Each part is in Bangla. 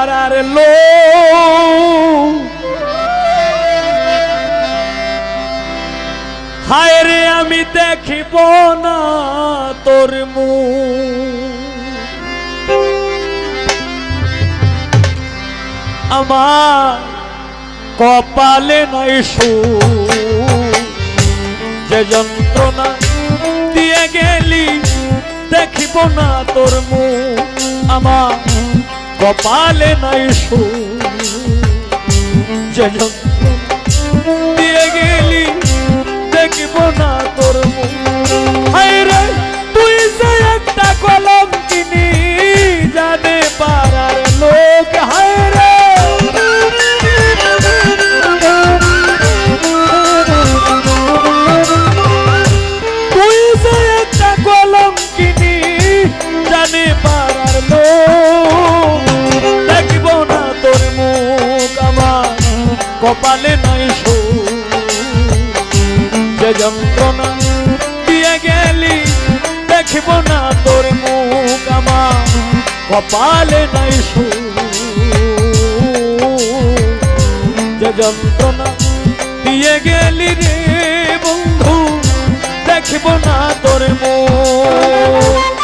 পারার লো হায় রে, আমি দেখিব না তোর মুখ। আমার কপালে নাই সুখ। যে যন্ত্রণা দিয়ে গেলি, দেখিব না তোর মুখ। আমার কপালে নাই দিয়ে গেলি, দেখিব না তোর রে, তুই যে একটা কলম কিনি জানে পারার লোক। হায় যন্ত্রণা দিয়ে গেলি, দেখিব না তোর মুখ আমার, কপালে নাই সু যে যন্ত্রণা দিয়ে গেলি রে বন্ধু, দেখিব না তোর মুখ।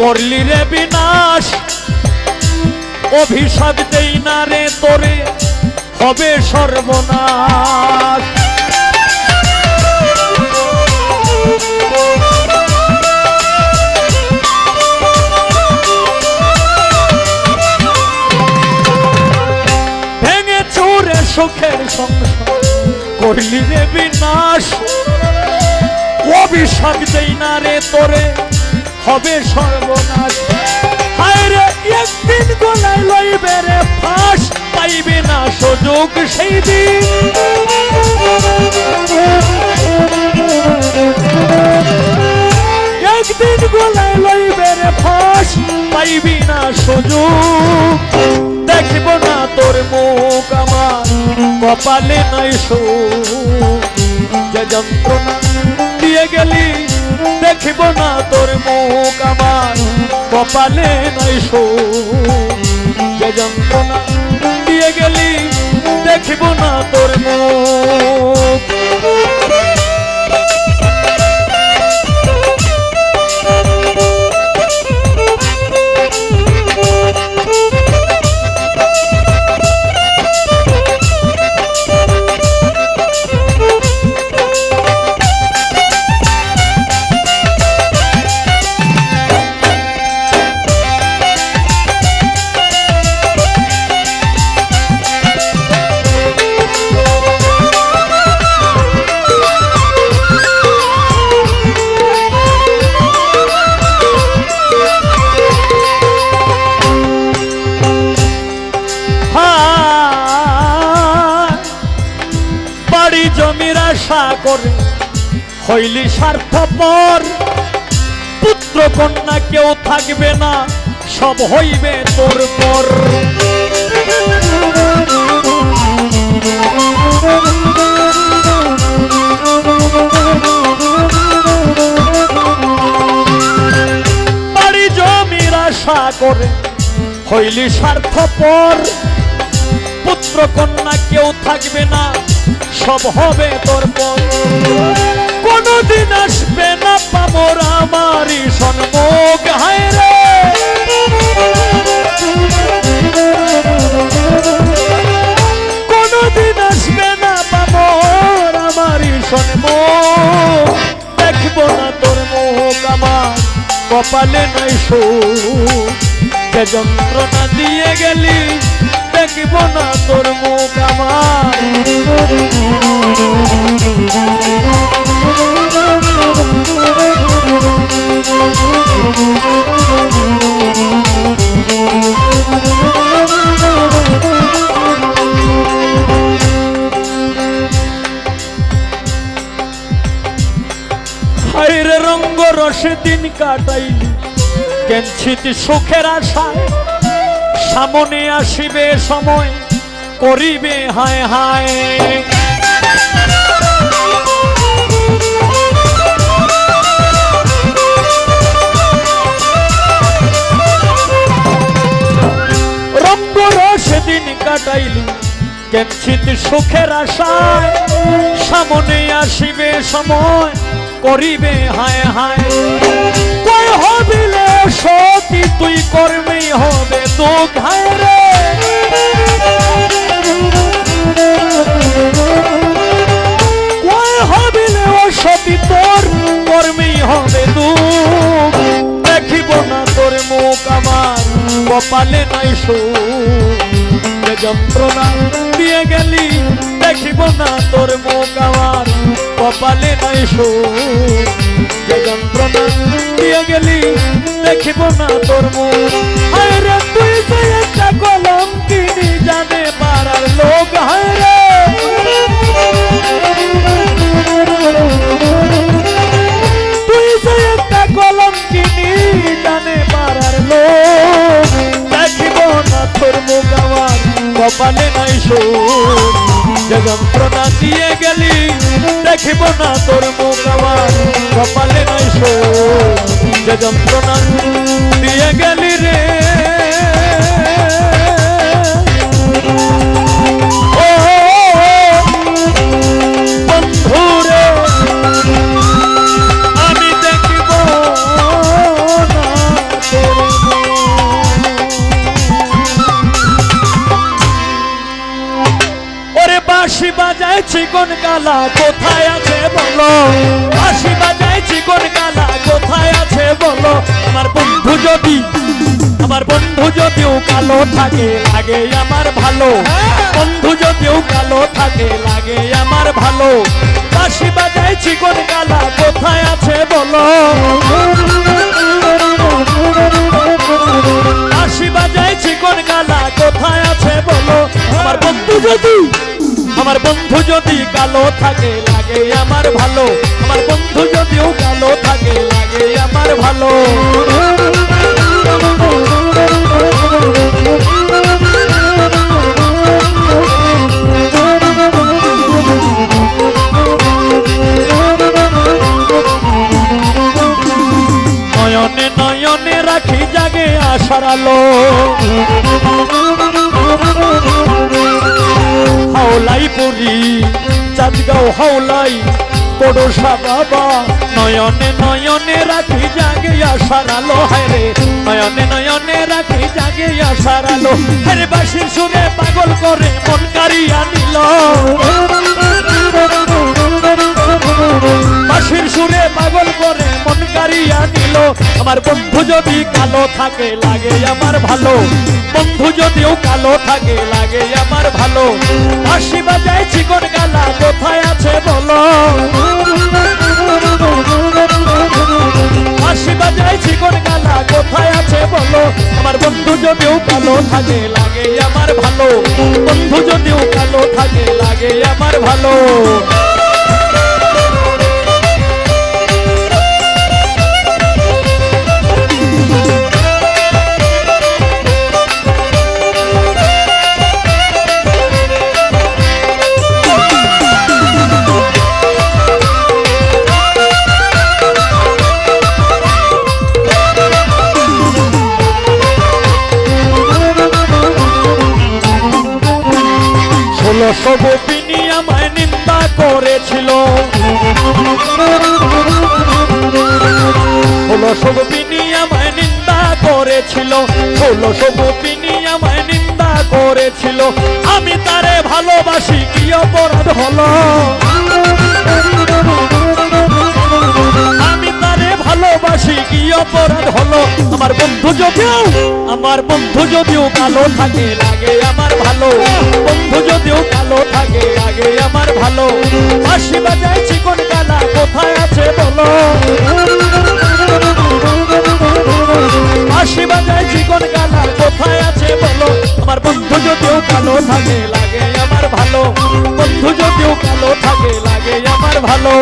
করলি রে বিনাশ। অভিশাপ দেই না রে তোরে, হবে সর্বনাশ। ভেঙে চুরে সুখের সংসার, করলি রে বিনাশ। অভিশাপ দেই না রে তোরে হবে সর্বনাশ। হায় রে একদিন গলায় লইবে রে ফাঁস, পাইবে না সুযোগ সেই দিন। একদিন গলায় লইবে রে ফাঁস, পাইবি না সুযোগ। দেখিব না তোর মুখ আমার, কপালে নাই সুখ। যে যন্ত্রণা দিয়ে গেলি দেখিব না তোর মুখ আমার, কপালে নাই শো যে যন্ত্রণা দিয়ে গেলি, দেখিব না তোর মুখ। জমির আশা করে, হইলি স্বার্থপর। পুত্র কন্যা কেউ থাকবে না, সব হইবে তোর পর। বাড়ি জমির আশা করে, হইলি স্বার্থপর। পুত্র কন্যা কেউ থাকবে না সব হবে তোর কোনদিন আসবে না পামর আমারই সন্মুখ, হায় কোনদিন আসবে না পামর আমারই সন্মুখ। দেখব না তোর মুখ আমার, কপালে নাই সুখ। যন্ত্রণা দিয়ে গেলি, দেখব না তোর মুখ আমার। হাইরে রঙ্গ রসে দিন কাটাইলি। কেঞ্চিত সুখের আশায়? সামনে আসিবে সময়, করিবে হায় হায়। সুখের আশায়? সামনে আসিবে সময় করিবে, হায় হায়। কই হবিলে সতী, তুই কর্মেই হবে তো ঘায় রে। কই হবিলে ও সতী, তোর কর্মেই হবে দুঃখ দেখিব না তোর মুখ আমার, কপালে নাই সুখ। যন্ত্রণা দিয়ে গেলি, দেখিব না তোর মুখ আমার কপালে নাই যে যন্ত্রণা দিয়ে গেলি, দেখিব না তোর মুখ তুই যে একটা কলম কিনি জানে পাড়ার লোক, হায় তুই যে একটা কলম কিনি জানে পাড়ার লোক, দেখিব না তোর মুখ আমার কপালে নাই সুখ যে যন্ত্রণা দিয়ে গেলি দেখিব না তোর মুখ আমার কপালে নাই যে যন্ত্রণা দিয়ে গেলি রে। বাঁশি বাজায় চিকন কালা যদি আমার বন্ধু যদিও কালো থাকে, লাগে আমার ভালো। বন্ধু যদিও কালো থাকে, লাগে আমার ভালো। বাঁশি বাজায় চিকন কালা কোথায় আছে বলো? বাঁশি বাজায় চিকন কালা কোথায় আছে বলো? আমার বন্ধু যদি, আমার বন্ধু যদি কালো থাকে, লাগে আমার ভালো। আমার বন্ধু যদিও কালো থাকে, লাগে আমার ভালো। আলো হাওলাই পুরি চাঁদগাঁও হাওলাই পড়োশা বাবা নয়নে নয়নে রাখি জাগে আশার আলো নয়নে নয়নে রাখি জাগে আলো হেরে বাসির সুরে পাগল করে মন কারিয়া নিল। বাসির সুরে পাগল করে, মন কারিয়া নিল। আমার বন্ধু যদি কালো থাকে, লাগে আমার ভালো। বন্ধু যদিও কালো থাকে, লাগে আমার ভালো। বাঁশি বাজায় চিকন গালা, কোথায় আছে বলো? বাঁশি বাজায় চিকন গালা, কোথায় আছে বলো? আমার বন্ধু যদিও কালো থাকে, লাগে আমার ভালো। বন্ধু যদিও কালো থাকে, লাগে আমার ভালো। গোপিনী আমায় নিন্দা করেছিল। ষোলোশো গোপিনী আমায় নিন্দা করেছিল ষোলোশো গোপিনী আমায় নিন্দা করেছিল। আমি তারে ভালোবাসি, কি অপরাধ হলো? ভালোবাসি কি অপরাধ হলো? আমার বন্ধু যদিও, আমার বন্ধু যদিও কালো থাকে লাগে আমার ভালো। বন্ধু যদিও কালো থাকে লাগে আমার ভালো। বাঁশি বাজায় চিকন কালা, কোথায় আছে বলো? বাঁশি বাজায় চিকন কালা, কোথায় আছে বলো? আমার বন্ধু যদিও কালো থাকে লাগে আমার ভালো। বন্ধু যদিও কালো থাকে লাগে আমার ভালো।